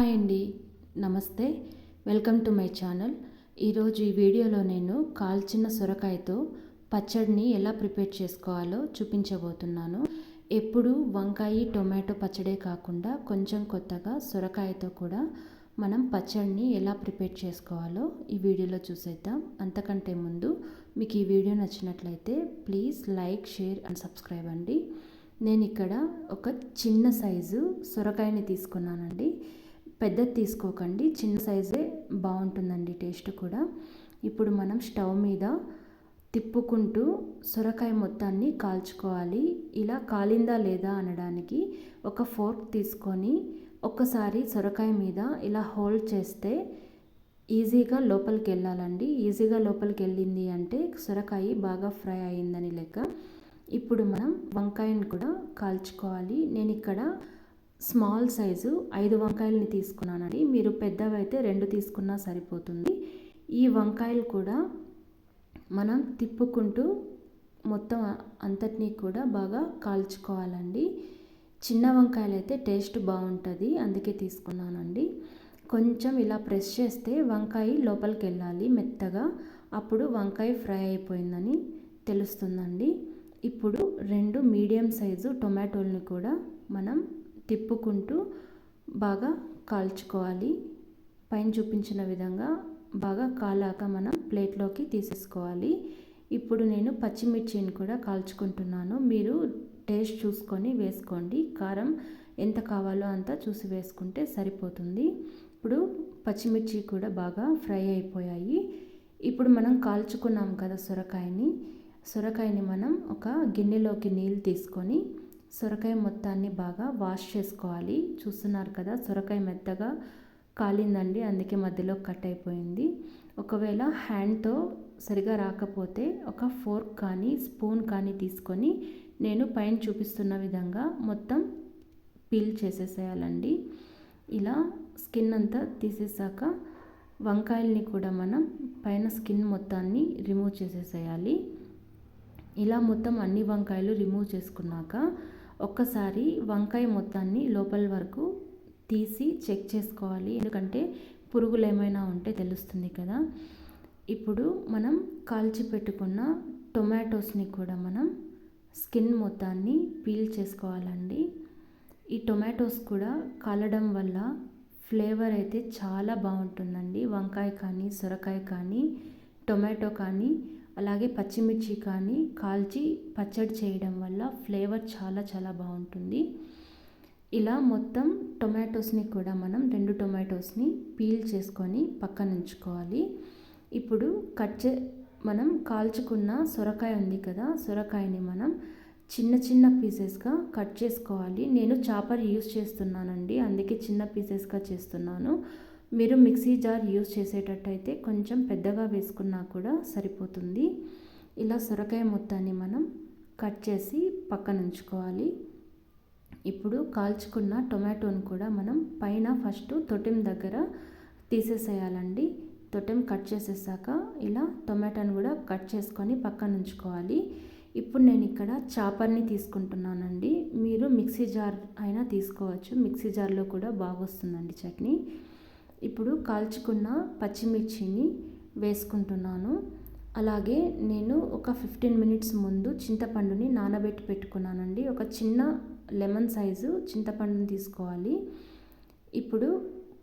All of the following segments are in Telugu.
హాయ్ అండి. నమస్తే. Welcome to my channel. ఈరోజు ఈ వీడియోలో నేను కాల్చిన సొరకాయతో పచ్చడిని ఎలా ప్రిపేర్ చేసుకోవాలో చూపించబోతున్నాను. ఎప్పుడు వంకాయ టొమాటో పచ్చడే కాకుండా కొంచెం కొత్తగా సొరకాయతో కూడా మనం పచ్చడిని ఎలా ప్రిపేర్ చేసుకోవాలో ఈ వీడియోలో చూసేద్దాం. అంతకంటే ముందు మీకు ఈ వీడియో నచ్చినట్లయితే please like share and subscribe అండి. నేను ఇక్కడ ఒక చిన్న సైజు సొరకాయని తీసుకున్నానండి. పెద్దది తీసుకోకండి. చిన్న సైజే బాగుంటుందండి టేస్ట్ కూడా. ఇప్పుడు మనం స్టవ్ మీద తిప్పుకుంటూ సొరకాయ మొత్తాన్ని కాల్చుకోవాలి. ఇలా కాలిందా లేదా అనడానికి ఒక ఫోర్క్ తీసుకొని ఒక్కసారి సొరకాయ మీద ఇలా హోల్డ్ చేస్తే ఈజీగా లోపలికి వెళ్ళాలండి ఈజీగా లోపలికి వెళ్ళింది అంటే సొరకాయ బాగా ఫ్రై అయిందని లెక్క. ఇప్పుడు మనం వంకాయని కూడా కాల్చుకోవాలి. నేను ఇక్కడ స్మాల్ సైజు ఐదు వంకాయలని తీసుకున్నానండి. మీరు పెద్దవి అయితే రెండు తీసుకున్నా సరిపోతుంది. ఈ వంకాయలు కూడా మనం తిప్పుకుంటూ మొత్తం అంతటినీ కూడా బాగా కాల్చుకోవాలండి. చిన్న వంకాయలు అయితే టేస్ట్ బాగుంటుంది అందుకే తీసుకున్నానండి. కొంచెం ఇలా ప్రెస్ చేస్తే వంకాయ లోపలికి వెళ్ళాలి మెత్తగా. అప్పుడు వంకాయ ఫ్రై అయిపోయిందని తెలుస్తుందండి. ఇప్పుడు రెండు మీడియం సైజు టొమాటోల్ని కూడా మనం తిప్పుకుంటూ బాగా కాల్చుకోవాలి. పైన చూపించిన విధంగా బాగా కాలాక మనం ప్లేట్లోకి తీసేసుకోవాలి. ఇప్పుడు నేను పచ్చిమిర్చిని కూడా కాల్చుకుంటున్నాను. మీరు టేస్ట్ చూసుకొని వేసుకోండి. కారం ఎంత కావాలో అంత చూసి వేసుకుంటే సరిపోతుంది. ఇప్పుడు పచ్చిమిర్చి కూడా బాగా ఫ్రై అయిపోయాయి. ఇప్పుడు మనం కాల్చుకున్నాం కదా సొరకాయని. సొరకాయని మనం ఒక గిన్నెలోకి నీళ్ళు తీసుకొని సొరకాయ మొత్తాన్ని బాగా వాష్ చేసుకోవాలి. చూస్తున్నారు కదా సొరకాయ మెత్తగా కాలిందండి అందుకే మధ్యలో కట్ అయిపోయింది. ఒకవేళ హ్యాండ్తో సరిగా రాకపోతే ఒక ఫోర్క్ కానీ స్పూన్ కానీ తీసుకొని నేను పైన చూపిస్తున్న విధంగా మొత్తం పీల్ చేసేసేయాలండి. ఇలా స్కిన్ అంతా తీసేసాక వంకాయల్ని కూడా మనం పైన స్కిన్ మొత్తాన్ని రిమూవ్ చేసేసేయాలి. ఇలా మొత్తం అన్ని వంకాయలు రిమూవ్ చేసుకున్నాక ఒక్కసారి వంకాయ మొత్తాన్ని లోపల వరకు తీసి చెక్ చేసుకోవాలి. ఎందుకంటే పురుగులు ఏమైనా ఉంటే తెలుస్తుంది కదా. ఇప్పుడు మనం కాల్చి పెట్టుకున్న టొమాటోస్ని కూడా మనం స్కిన్ మొత్తాన్ని పీల్ చేసుకోవాలండి. ఈ టొమాటోస్ కూడా కాలడం వల్ల ఫ్లేవర్ అయితే చాలా బాగుంటుందండి. వంకాయ కానీ సొరకాయ కానీ టొమాటో కానీ అలాగే పచ్చిమిర్చి కానీ కాల్చి పచ్చడి చేయడం వల్ల ఫ్లేవర్ చాలా చాలా బాగుంటుంది. ఇలా మొత్తం టొమాటోస్ని కూడా మనం రెండు టొమాటోస్ని పీల్ చేసుకొని పక్కన ఉంచుకోవాలి. ఇప్పుడు కట్ చే మనం కాల్చుకున్న సొరకాయ ఉంది కదా సొరకాయని మనం చిన్న చిన్న పీసెస్గా కట్ చేసుకోవాలి. నేను చాపర్ యూస్ చేస్తున్నానండి అందుకే చిన్న పీసెస్గా చేస్తున్నాను. మీరు మిక్సీ జార్ యూస్ చేసేటట్టయితే కొంచెం పెద్దగా వేసుకున్నా కూడా సరిపోతుంది. ఇలా సొరకాయ మొత్తాన్ని మనం కట్ చేసి పక్కన ఉంచుకోవాలి. ఇప్పుడు కాల్చుకున్న టొమాటోని కూడా మనం పైన ఫస్ట్ తొటిం దగ్గర తీసేసేయాలండి. తొటెం కట్ చేసేసాక ఇలా టొమాటోని కూడా కట్ చేసుకొని పక్కన ఉంచుకోవాలి. ఇప్పుడు నేను ఇక్కడ చాపర్ని తీసుకుంటున్నానండి. మీరు మిక్సీ జార్ అయినా తీసుకోవచ్చు. మిక్సీ జార్లో కూడా బాగొస్తుందండి చట్నీ. ఇప్పుడు కాల్చుకున్న పచ్చిమిర్చిని వేసుకుంటున్నాను. అలాగే నేను ఒక ఫిఫ్టీన్ మినిట్స్ ముందు చింతపండుని నానబెట్టి పెట్టుకున్నానండి. ఒక చిన్న లెమన్ సైజు చింతపండుని తీసుకోవాలి. ఇప్పుడు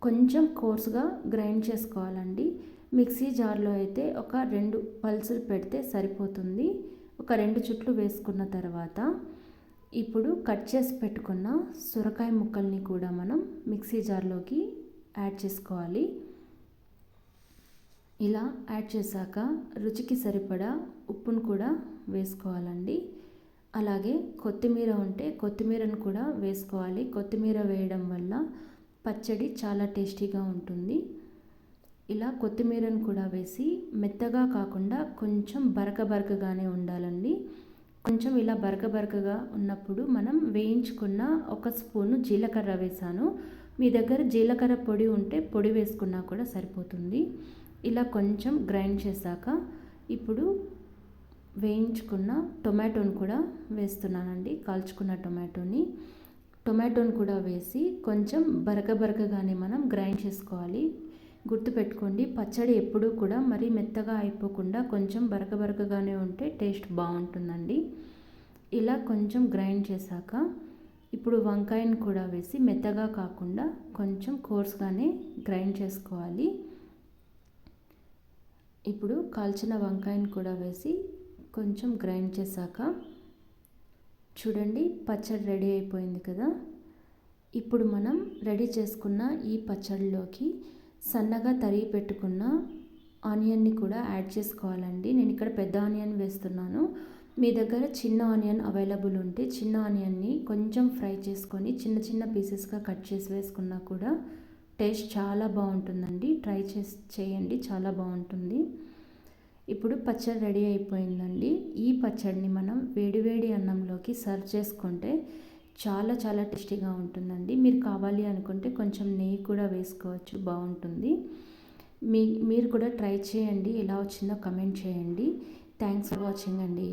కొంచెం కోర్సుగా గ్రైండ్ చేసుకోవాలండి. మిక్సీ జార్లో అయితే ఒక రెండు పల్సులు పెడితే సరిపోతుంది. ఒక రెండు చుట్లు వేసుకున్న తర్వాత ఇప్పుడు కట్ చేసి పెట్టుకున్న సొరకాయ ముక్కల్ని కూడా మనం మిక్సీ జార్లోకి యాడ్ చేసుకోవాలి. ఇలా యాడ్ చేశాక రుచికి సరిపడా ఉప్పును కూడా వేసుకోవాలండి. అలాగే కొత్తిమీర ఉంటే కొత్తిమీరను కూడా వేసుకోవాలి. కొత్తిమీర వేయడం వల్ల పచ్చడి చాలా టేస్టీగా ఉంటుంది. ఇలా కొత్తిమీరను కూడా వేసి మెత్తగా కాకుండా కొంచెం బరక బరకగానే ఉండాలండి. కొంచెం ఇలా బరక బరకగా ఉన్నప్పుడు మనం వేయించుకున్న ఒక స్పూను జీలకర్ర వేసాను మీ దగ్గర జీలకర్ర పొడి ఉంటే పొడి వేసుకున్నా కూడా సరిపోతుంది. ఇలా కొంచెం గ్రైండ్ చేశాక ఇప్పుడు వేయించుకున్న టొమాటోని కూడా వేస్తున్నానండి. కాల్చుకున్న టొమాటోని. టొమాటోని కూడా వేసి కొంచెం బరక బరకగానే మనం గ్రైండ్ చేసుకోవాలి. గుర్తుపెట్టుకోండి పచ్చడి ఎప్పుడూ కూడా మరీ మెత్తగా అయిపోకుండా కొంచెం బరక బరకగానే ఉంటే టేస్ట్ బాగుంటుందండి. ఇలా కొంచెం గ్రైండ్ చేశాక ఇప్పుడు వంకాయని కూడా వేసి మెత్తగా కాకుండా కొంచెం కోర్స్గానే గ్రైండ్ చేసుకోవాలి. ఇప్పుడు కాల్చిన వంకాయని కూడా వేసి కొంచెం గ్రైండ్ చేశాక చూడండి పచ్చడి రెడీ అయిపోయింది కదా. ఇప్పుడు మనం రెడీ చేసుకున్న ఈ పచ్చడిలోకి సన్నగా తరిగి పెట్టుకున్న ఆనియన్ని కూడా యాడ్ చేసుకోవాలండి. నేను ఇక్కడ పెద్ద ఆనియన్ వేస్తున్నాను. మీ దగ్గర చిన్న ఆనియన్ అవైలబుల్ ఉంటే చిన్న ఆనియన్ని కొంచెం ఫ్రై చేసుకొని చిన్న చిన్న పీసెస్గా కట్ చేసి వేసుకున్నా కూడా టేస్ట్ చాలా బాగుంటుందండి. ట్రై చేసి చేయండి. చాలా బాగుంటుంది. ఇప్పుడు పచ్చడి రెడీ అయిపోయిందండి. ఈ పచ్చడిని మనం వేడివేడి అన్నంలోకి సర్వ్ చేసుకుంటే చాలా చాలా టేస్టీగా ఉంటుందండి. మీరు కావాలి అనుకుంటే కొంచెం నెయ్యి కూడా వేసుకోవచ్చు. బాగుంటుంది. మీ మీరు కూడా ట్రై చేయండి. ఎలా వచ్చిందో కమెంట్ చేయండి. థ్యాంక్స్ ఫర్ వాచింగ్ అండి.